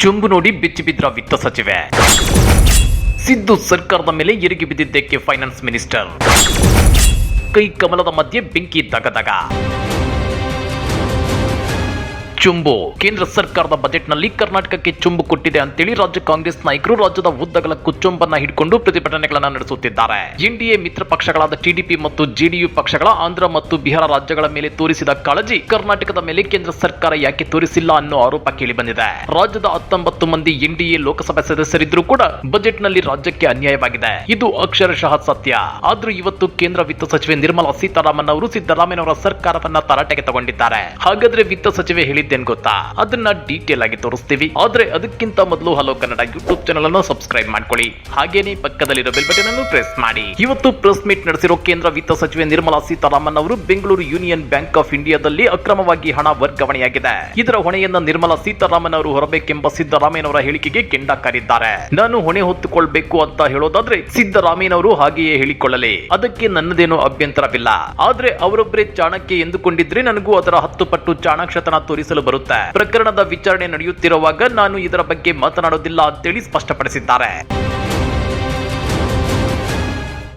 ಚುಂಬು ನೋಡಿ ಬಿಚ್ಚಿ ಬಿದ್ರ ವಿತ್ತ ಸಚಿವೆ. ಸಿದ್ದು ಸರ್ಕಾರದ ಮೇಲೆ ಎರಗಿ ಬಿದ್ದಿದ್ದಕ್ಕೆ ಫೈನಾನ್ಸ್ ಮಿನಿಸ್ಟರ್ ಕೈ ಕಮಲದ ಮಧ್ಯೆ ಬೆಂಕಿ ದಗದಗ. ಚುಂಬು. ಕೇಂದ್ರ ಸರ್ಕಾರದ ಬಜೆಟ್ನಲ್ಲಿ ಕರ್ನಾಟಕಕ್ಕೆ ಚುಂಬು ಕೊಟ್ಟಿದೆ ಅಂತೇಳಿ ರಾಜ್ಯ ಕಾಂಗ್ರೆಸ್ ನಾಯಕರು ರಾಜ್ಯದ ಉದ್ದಗಳ ಚುಂಬನ್ನ ಹಿಡ್ಕೊಂಡು ಪ್ರತಿಭಟನೆಗಳನ್ನ ನಡೆಸುತ್ತಿದ್ದಾರೆ. ಎನ್ಡಿಎ ಮಿತ್ರ ಪಕ್ಷಗಳಾದ ಟಿಡಿಪಿ ಮತ್ತು ಜೆಡಿಯು ಪಕ್ಷಗಳ ಆಂಧ್ರ ಮತ್ತು ಬಿಹಾರ ರಾಜ್ಯಗಳ ಮೇಲೆ ತೋರಿಸಿದ ಕಾಳಜಿ ಕರ್ನಾಟಕದ ಮೇಲೆ ಕೇಂದ್ರ ಸರ್ಕಾರ ಯಾಕೆ ತೋರಿಸಿಲ್ಲ ಅನ್ನೋ ಆರೋಪ ಕೇಳಿ ಬಂದಿದೆ. ರಾಜ್ಯದ ಹತ್ತೊಂಬತ್ತು ಮಂದಿ ಎನ್ಡಿಎ ಲೋಕಸಭೆ ಸದಸ್ಯರಿದ್ದರೂ ಕೂಡ ಬಜೆಟ್ನಲ್ಲಿ ರಾಜ್ಯಕ್ಕೆ ಅನ್ಯಾಯವಾಗಿದೆ. ಇದು ಅಕ್ಷರಶಃ ಸತ್ಯ. ಆದ್ರೂ ಇವತ್ತು ಕೇಂದ್ರ ವಿತ್ತ ಸಚಿವೆ ನಿರ್ಮಲಾ ಸೀತಾರಾಮನ್ ಅವರು ಸಿದ್ದರಾಮಯ್ಯನವರ ಸರ್ಕಾರವನ್ನ ತರಾಟೆಗೆ ತಗೊಂಡಿದ್ದಾರೆ. ಹಾಗಾದ್ರೆ ವಿತ್ತ ಸಚಿವೆ ಹೇಳಿದ್ದೇನ್ ಗೊತ್ತಾ? ಅದನ್ನ ಡೀಟೇಲ್ ಆಗಿ ತೋರಿಸ್ತೀವಿ. ಆದ್ರೆ ಅದಕ್ಕಿಂತ ಮೊದಲು ಹಲೋ ಕನ್ನಡ ಯೂಟ್ಯೂಬ್ ಚಾನಲ್ ಅನ್ನು ಸಬ್ಸ್ಕ್ರೈಬ್ ಮಾಡ್ಕೊಳ್ಳಿ. ಹಾಗೇನೆ ಪಕ್ಕದಲ್ಲಿರೋ ಬೆಲ್ ಬಟನ್ ಅನ್ನು ಪ್ರೆಸ್ ಮಾಡಿ. ಇವತ್ತು ಪ್ರೆಸ್ ಮೀಟ್ ನಡೆಸಿರೋ ಕೇಂದ್ರ ವಿತ್ತ ಸಚಿವೆ ನಿರ್ಮಲಾ ಸೀತಾರಾಮನ್ ಅವರು ಬೆಂಗಳೂರು ಯೂನಿಯನ್ ಬ್ಯಾಂಕ್ ಆಫ್ ಇಂಡಿಯಾದಲ್ಲಿ ಅಕ್ರಮವಾಗಿ ಹಣ ವರ್ಗಾವಣೆಯಾಗಿದೆ. ಇದರ ಹೊಣೆಯನ್ನ ನಿರ್ಮಲಾ ಸೀತಾರಾಮನ್ ಅವರು ಹೊರಬೇಕೆಂಬ ಸಿದ್ದರಾಮಯ್ಯನವರ ಹೇಳಿಕೆಗೆ ಕೆಂಡ ಕಾರಿದ್ದಾರೆ ನಾನು ಹೊಣೆ ಹೊತ್ತುಕೊಳ್ಬೇಕು ಅಂತ ಹೇಳೋದಾದ್ರೆ ಸಿದ್ದರಾಮಯ್ಯನವರು ಹಾಗೆಯೇ ಹೇಳಿಕೊಳ್ಳಲಿ. ಅದಕ್ಕೆ ನನ್ನದೇನು ಅಭ್ಯಂತರವಿಲ್ಲ. ಆದ್ರೆ ಅವರೊಬ್ಬರೇ ಚಾಣಕ್ಯ ಎಂದುಕೊಂಡಿದ್ರೆ ನನಗೂ ಅದರ ಹತ್ತು ಪಟ್ಟು ಚಾಣಾಕ್ಷತನ ತೋರಿಸಲು ಬರುತ್ತೆ. ಪ್ರಕರಣದ ವಿಚಾರಣೆ ನಡೆಯುತ್ತಿರುವಾಗ ನಾನು ಇದರ ಬಗ್ಗೆ ಮಾತನಾಡೋದಿಲ್ಲ ಅಂತೇಳಿ ಸ್ಪಷ್ಟಪಡಿಸಿದ್ದಾರೆ.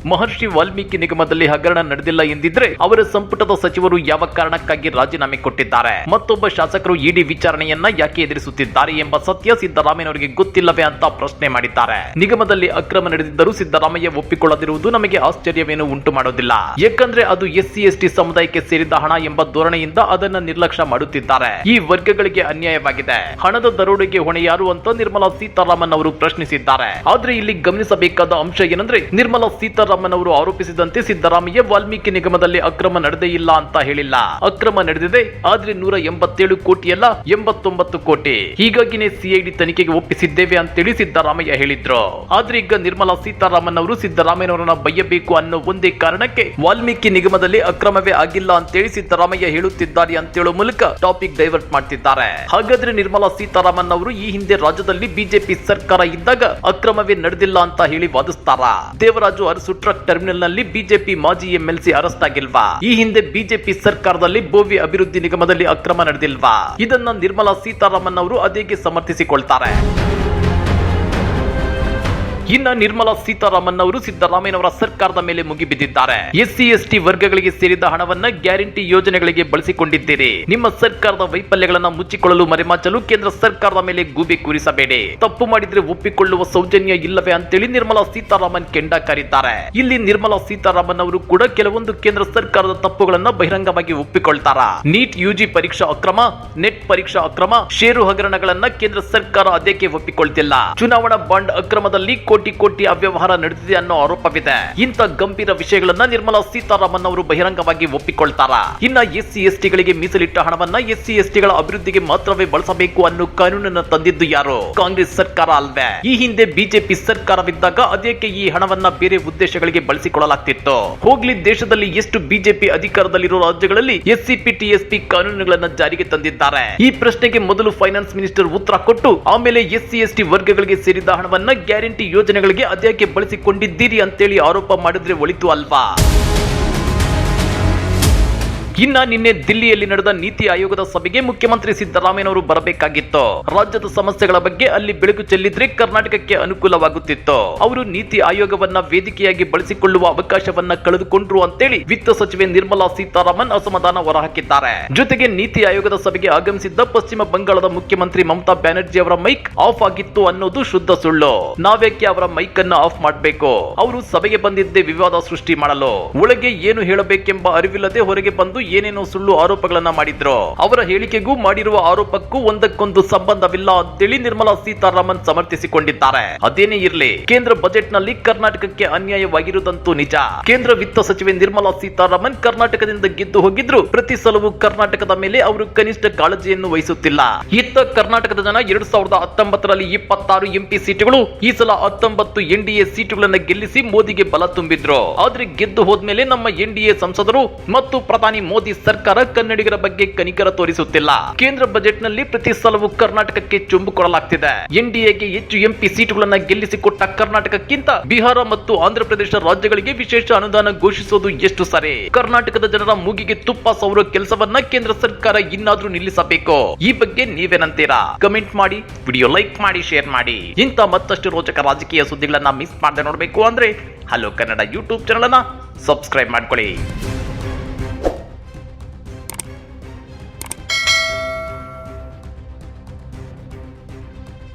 ಮಹರ್ಷಿ ವಾಲ್ಮೀಕಿ ನಿಗಮದಲ್ಲಿ ಹಗರಣ ನಡೆದಿಲ್ಲ ಎಂದಿದ್ರೆ ಅವರ ಸಂಪುಟದ ಸಚಿವರು ಯಾವ ಕಾರಣಕ್ಕಾಗಿ ರಾಜೀನಾಮೆ ಕೊಟ್ಟಿದ್ದಾರೆ? ಮತ್ತೊಬ್ಬ ಶಾಸಕರು ಇಡಿ ವಿಚಾರಣೆಯನ್ನ ಯಾಕೆ ಎದುರಿಸುತ್ತಿದ್ದಾರೆ ಎಂಬ ಸತ್ಯ ಸಿದ್ದರಾಮಯ್ಯನವರಿಗೆ ಗೊತ್ತಿಲ್ಲವೇ ಅಂತ ಪ್ರಶ್ನೆ ಮಾಡಿದ್ದಾರೆ. ನಿಗಮದಲ್ಲಿ ಅಕ್ರಮ ನಡೆದಿದ್ದರೂ ಸಿದ್ದರಾಮಯ್ಯ ಒಪ್ಪಿಕೊಳ್ಳದಿರುವುದು ನಮಗೆ ಆಶ್ಚರ್ಯವೇನು ಉಂಟು ಮಾಡೋದಿಲ್ಲ. ಏಕೆಂದ್ರೆ ಅದು ಎಸ್ಸಿ, ಎಸ್ಟಿ ಸಮುದಾಯಕ್ಕೆ ಸೇರಿದ ಹಣ ಎಂಬ ಧೋರಣೆಯಿಂದ ಅದನ್ನ ನಿರ್ಲಕ್ಷ್ಯ ಮಾಡುತ್ತಿದ್ದಾರೆ. ಈ ವರ್ಗಗಳಿಗೆ ಅನ್ಯಾಯವಾಗಿದೆ. ಹಣದ ದರೋಡೆಗೆ ಹೊಣೆ ಯಾರು ಅಂತ ನಿರ್ಮಲಾ ಸೀತಾರಾಮನ್ ಅವರು ಪ್ರಶ್ನಿಸಿದ್ದಾರೆ. ಆದ್ರೆ ಇಲ್ಲಿ ಗಮನಿಸಬೇಕಾದ ಅಂಶ ಏನಂದ್ರೆ ನಿರ್ಮಲಾ ಸೀತಾರಾಮನ್ ಅವರು ಆರೋಪಿಸಿದಂತೆ ಸಿದ್ದರಾಮಯ್ಯ ವಾಲ್ಮೀಕಿ ನಿಗಮದಲ್ಲಿ ಅಕ್ರಮ ನಡೆದೇ ಇಲ್ಲ ಅಂತ ಹೇಳಿಲ್ಲ. ಅಕ್ರಮ ನಡೆದಿದೆ, ಆದ್ರೆ ನೂರ ಎಂಬತ್ತೇಳು ಕೋಟಿ ಅಲ್ಲ ಎಂಬತ್ತೊಂಬತ್ತು ಕೋಟಿ. ಹೀಗಾಗಿನೇ ಸಿಐಡಿ ತನಿಖೆಗೆ ಒಪ್ಪಿಸಿದ್ದೇವೆ ಅಂತೇಳಿ ಸಿದ್ದರಾಮಯ್ಯ ಹೇಳಿದ್ರು. ಆದ್ರೆ ಈಗ ನಿರ್ಮಲಾ ಸೀತಾರಾಮನ್ ಅವರು ಸಿದ್ದರಾಮಯ್ಯನವರನ್ನ ಬಯ್ಯಬೇಕು ಅನ್ನೋ ಒಂದೇ ಕಾರಣಕ್ಕೆ ವಾಲ್ಮೀಕಿ ನಿಗಮದಲ್ಲಿ ಅಕ್ರಮವೇ ಆಗಿಲ್ಲ ಅಂತೇಳಿ ಸಿದ್ದರಾಮಯ್ಯ ಹೇಳುತ್ತಿದ್ದಾರೆ ಅಂತೇಳೋ ಮೂಲಕ ಟಾಪಿಕ್ ಡೈವರ್ಟ್ ಮಾಡ್ತಿದ್ದಾರೆ. ಹಾಗಾದ್ರೆ ನಿರ್ಮಲಾ ಸೀತಾರಾಮನ್ ಅವರು ಈ ಹಿಂದೆ ರಾಜ್ಯದಲ್ಲಿ ಬಿಜೆಪಿ ಸರ್ಕಾರ ಇದ್ದಾಗ ಅಕ್ರಮವೇ ನಡೆದಿಲ್ಲ ಅಂತ ಹೇಳಿ ವಾದಿಸ್ತಾರ? ದೇವರಾಜು ಅರಸು ಟ್ರಕ್ ಟರ್ಮಿನಲ್ನಲ್ಲಿ ಬಿಜೆಪಿ ಮಾಜಿ ಎಂಎಲ್ಸಿ ಅರೆಸ್ಟ್ ಆಗಿಲ್ವಾ? ಈ ಹಿಂದೆ ಬಿಜೆಪಿ ಸರ್ಕಾರದಲ್ಲಿ ಭೋವಿ ಅಭಿವೃದ್ಧಿ ನಿಗಮದಲ್ಲಿ ಅಕ್ರಮ ನಡೆದಿಲ್ವಾ? ಇದನ್ನ ನಿರ್ಮಲಾ ಸೀತಾರಾಮನ್ ಅವರು ಅದೇಗೆ ಸಮರ್ಥಿಸಿಕೊಳ್ತಾರೆ. ಇನ್ನ ನಿರ್ಮಲಾ ಸೀತಾರಾಮನ್ ಅವರು ಸಿದ್ದರಾಮಯ್ಯನವರ ಸರ್ಕಾರದ ಮೇಲೆ ಮುಗಿಬಿದ್ದಿದ್ದಾರೆ ಎಸ್ಸಿ, ಎಸ್ಟಿ ವರ್ಗಗಳಿಗೆ ಸೇರಿದ ಹಣವನ್ನ ಗ್ಯಾರಂಟಿ ಯೋಜನೆಗಳಿಗೆ ಬಳಸಿಕೊಂಡಿದ್ದೀರಿ. ನಿಮ್ಮ ಸರ್ಕಾರದ ವೈಫಲ್ಯಗಳನ್ನ ಮುಚ್ಚಿಕೊಳ್ಳಲು ಮರೆಮಾಚಲು ಕೇಂದ್ರ ಸರ್ಕಾರದ ಮೇಲೆ ಗೂಬೆ ಕೂರಿಸಬೇಡಿ. ತಪ್ಪು ಮಾಡಿದ್ರೆ ಒಪ್ಪಿಕೊಳ್ಳುವ ಸೌಜನ್ಯ ಇಲ್ಲವೇ ಅಂತೇಳಿ ನಿರ್ಮಲಾ ಸೀತಾರಾಮನ್ ಕೆಂಡ ಕಾರಿದ್ದಾರೆ ಇಲ್ಲಿ ನಿರ್ಮಲಾ ಸೀತಾರಾಮನ್ ಅವರು ಕೂಡ ಕೆಲವೊಂದು ಕೇಂದ್ರ ಸರ್ಕಾರದ ತಪ್ಪುಗಳನ್ನ ಬಹಿರಂಗವಾಗಿ ಒಪ್ಪಿಕೊಳ್ತಾರ. ನೀಟ್ ಯುಜಿ ಪರೀಕ್ಷಾ ಅಕ್ರಮ, ನೆಟ್ ಪರೀಕ್ಷಾ ಅಕ್ರಮ, ಷೇರು ಹಗರಣಗಳನ್ನ ಕೇಂದ್ರ ಸರ್ಕಾರ ಅದಕ್ಕೆ ಒಪ್ಪಿಕೊಳ್ತಿಲ್ಲ? ಚುನಾವಣಾ ಬಾಂಡ್ ಅಕ್ರಮದಲ್ಲಿ ಕೋಟಿ ಕೋಟಿ ಅವ್ಯವಹಾರ ನಡೆದಿದೆ ಅನ್ನೋ ಆರೋಪವಿದೆ. ಇಂತ ಗಂಭೀರ ವಿಷಯಗಳನ್ನ ನಿರ್ಮಲಾ ಸೀತಾರಾಮನ್ ಅವರು ಬಹಿರಂಗವಾಗಿ ಒಪ್ಪಿಕೊಳ್ತಾರ? ಇನ್ನ ಎಸ್ಸಿ ಟಿಗಳಿಗೆ ಮೀಸಲಿಟ್ಟ ಹಣವನ್ನ ಎಸ್ಸಿ, ಎಸ್ಟಿಗಳ ಅಭಿವೃದ್ಧಿಗೆ ಮಾತ್ರವೇ ಬಳಸಬೇಕು ಅನ್ನೋ ಕಾನೂನನ್ನ ತಂದಿದ್ದು ಯಾರು? ಕಾಂಗ್ರೆಸ್ ಸರ್ಕಾರ ಅಲ್ವೇ? ಈ ಹಿಂದೆ ಬಿಜೆಪಿ ಸರ್ಕಾರವಿದ್ದಾಗ ಅದಕ್ಕೆ ಈ ಹಣವನ್ನ ಬೇರೆ ಉದ್ದೇಶಗಳಿಗೆ ಬಳಸಿಕೊಳ್ಳಲಾಗ್ತಿತ್ತು? ಹೋಗ್ಲಿ, ದೇಶದಲ್ಲಿ ಎಷ್ಟು ಬಿಜೆಪಿ ಅಧಿಕಾರದಲ್ಲಿರೋ ರಾಜ್ಯಗಳಲ್ಲಿ SC P T S P ಕಾನೂನುಗಳನ್ನ ಜಾರಿಗೆ ತಂದಿದ್ದಾರೆ. ಈ ಪ್ರಶ್ನೆಗೆ ಮೊದಲು ಫೈನಾನ್ಸ್ ಮಿನಿಸ್ಟರ್ ಉತ್ತರ ಕೊಟ್ಟು, ಆಮೇಲೆ ಎಸ್ಸಿ, ಎಸ್ಟಿ ವರ್ಗಗಳಿಗೆ ಸೇರಿದ ಹಣವನ್ನ ಗ್ಯಾರಂಟಿ ಯೋಜನೆಗಳಿಗೆ ಅದ್ಯಾಕೆ ಬಳಸಿಕೊಂಡಿದ್ದೀರಿ ಅಂತೇಳಿ ಆರೋಪ ಮಾಡಿದ್ರೆ ಒಳಿತು ಅಲ್ವಾ? ಇನ್ನ ನಿನ್ನೆ ದಿಲ್ಲಿಯಲ್ಲಿ ನಡೆದ ನೀತಿ ಆಯೋಗದ ಸಭೆಗೆ ಮುಖ್ಯಮಂತ್ರಿ ಸಿದ್ದರಾಮಯ್ಯನವರು ಬರಬೇಕಾಗಿತ್ತು. ರಾಜ್ಯದ ಸಮಸ್ಯೆಗಳ ಬಗ್ಗೆ ಅಲ್ಲಿ ಬೆಳಕು ಚೆಲ್ಲಿದ್ರೆ ಕರ್ನಾಟಕಕ್ಕೆ ಅನುಕೂಲವಾಗುತ್ತಿತ್ತು. ಅವರು ನೀತಿ ಆಯೋಗವನ್ನ ವೇದಿಕೆಯಾಗಿ ಬಳಸಿಕೊಳ್ಳುವ ಅವಕಾಶವನ್ನ ಕಳೆದುಕೊಂಡ್ರು ಅಂತೇಳಿ ವಿತ್ತ ಸಚಿವೆ ನಿರ್ಮಲಾ ಸೀತಾರಾಮನ್ ಅಸಮಾಧಾನ ಹೊರಹಾಕಿದ್ದಾರೆ. ಜೊತೆಗೆ ನೀತಿ ಆಯೋಗದ ಸಭೆಗೆ ಆಗಮಿಸಿದ್ದ ಪಶ್ಚಿಮ ಬಂಗಾಳದ ಮುಖ್ಯಮಂತ್ರಿ ಮಮತಾ ಬ್ಯಾನರ್ಜಿ ಅವರ ಮೈಕ್ ಆಫ್ ಆಗಿತ್ತು ಅನ್ನೋದು ಶುದ್ಧ ಸುಳ್ಳು. ನಾವೇಕೆ ಅವರ ಮೈಕ್ ಅನ್ನ ಆಫ್ ಮಾಡಬೇಕು? ಅವರು ಸಭೆಗೆ ಬಂದಿದ್ದೇ ವಿವಾದ ಸೃಷ್ಟಿ ಮಾಡಲು. ಒಳಗೆ ಏನು ಹೇಳಬೇಕೆಂಬ ಅರಿವಿಲ್ಲದೆ ಹೊರಗೆ ಬಂದು ಏನೇನೋ ಸುಳ್ಳು ಆರೋಪಗಳನ್ನ ಮಾಡಿದ್ರು, ಅವರ ಹೇಳಿಕೆಗೂ ಮಾಡಿರುವ ಆರೋಪಕ್ಕೂ ಒಂದಕ್ಕೊಂದು ಸಂಬಂಧವಿಲ್ಲ ಅಂತೇಳಿ ನಿರ್ಮಲಾ ಸೀತಾರಾಮನ್ ಸಮರ್ಥಿಸಿಕೊಂಡಿದ್ದಾರೆ. ಅದೇನೇ ಇರಲಿ, ಕೇಂದ್ರ ಬಜೆಟ್ನಲ್ಲಿ ಕರ್ನಾಟಕಕ್ಕೆ ಅನ್ಯಾಯವಾಗಿರುವುದಂತೂ ನಿಜ. ಕೇಂದ್ರ ವಿತ್ತ ಸಚಿವೆ ನಿರ್ಮಲಾ ಸೀತಾರಾಮನ್ ಕರ್ನಾಟಕದಿಂದ ಗೆದ್ದು ಹೋಗಿದ್ರು ಪ್ರತಿ ಸಲವೂ ಕರ್ನಾಟಕದ ಮೇಲೆ ಅವರು ಕನಿಷ್ಠ ಕಾಳಜಿಯನ್ನು ವಹಿಸುತ್ತಿಲ್ಲ. ಇತ್ತ ಕರ್ನಾಟಕದ ಜನ ಎರಡ್ ಸಾವಿರದ ಹತ್ತೊಂಬತ್ತರಲ್ಲಿ ಇಪ್ಪತ್ತಾರು ಎಂಪಿ ಸೀಟುಗಳು, ಈ ಸಲ ಹತ್ತೊಂಬತ್ತು ಎನ್ ಡಿ ಎ ಸೀಟುಗಳನ್ನ ಗೆಲ್ಲಿಸಿ ಮೋದಿಗೆ ಬಲ ತುಂಬಿದ್ರು. ಆದ್ರೆ ಗೆದ್ದು ಹೋದ್ಮೇಲೆ ನಮ್ಮ ಎನ್ ಡಿ ಎ ಸಂಸದರು ಮತ್ತು ಪ್ರಧಾನಿ ಮೋದಿ ಸರ್ಕಾರ ಕನ್ನಡಿಗರ ಬಗ್ಗೆ ಕನಿಕರ ತೋರಿಸುತ್ತಿಲ್ಲ. ಕೇಂದ್ರ ಬಜೆಟ್ನಲ್ಲಿ ಪ್ರತಿ ಸಲವೂ ಕರ್ನಾಟಕಕ್ಕೆ ಚುಂಬು ಕೊಡಲಾಗ್ತಿದೆ. ಎನ್ಡಿಎಗೆ ಹೆಚ್ಚು ಎಂಪಿ ಸೀಟುಗಳನ್ನ ಗೆಲ್ಲಿಸಿಕೊಟ್ಟ ಕರ್ನಾಟಕಕ್ಕಿಂತ ಬಿಹಾರ ಮತ್ತು ಆಂಧ್ರಪ್ರದೇಶ ರಾಜ್ಯಗಳಿಗೆ ವಿಶೇಷ ಅನುದಾನ ಘೋಷಿಸುವುದು ಎಷ್ಟು ಸರಿ? ಕರ್ನಾಟಕದ ಜನರ ಮೂಗಿಗೆ ತುಪ್ಪ ಸೌರ ಕೆಲಸವನ್ನ ಕೇಂದ್ರ ಸರ್ಕಾರ ಇನ್ನಾದ್ರೂ ನಿಲ್ಲಿಸಬೇಕು. ಈ ಬಗ್ಗೆ ನೀವೇನಂತೀರಾ ಕಮೆಂಟ್ ಮಾಡಿ, ವಿಡಿಯೋ ಲೈಕ್ ಮಾಡಿ, ಶೇರ್ ಮಾಡಿ. ಇಂಥ ಮತ್ತಷ್ಟು ರೋಚಕ ರಾಜಕೀಯ ಸುದ್ದಿಗಳನ್ನ ಮಿಸ್ ಮಾಡದೆ ನೋಡಬೇಕು ಅಂದ್ರೆ ಹಲೋ ಕನ್ನಡ ಯೂಟ್ಯೂಬ್ ಚಾನಲ್ ಅನ್ನ ಸಬ್ಸ್ಕ್ರೈಬ್ ಮಾಡ್ಕೊಳ್ಳಿ.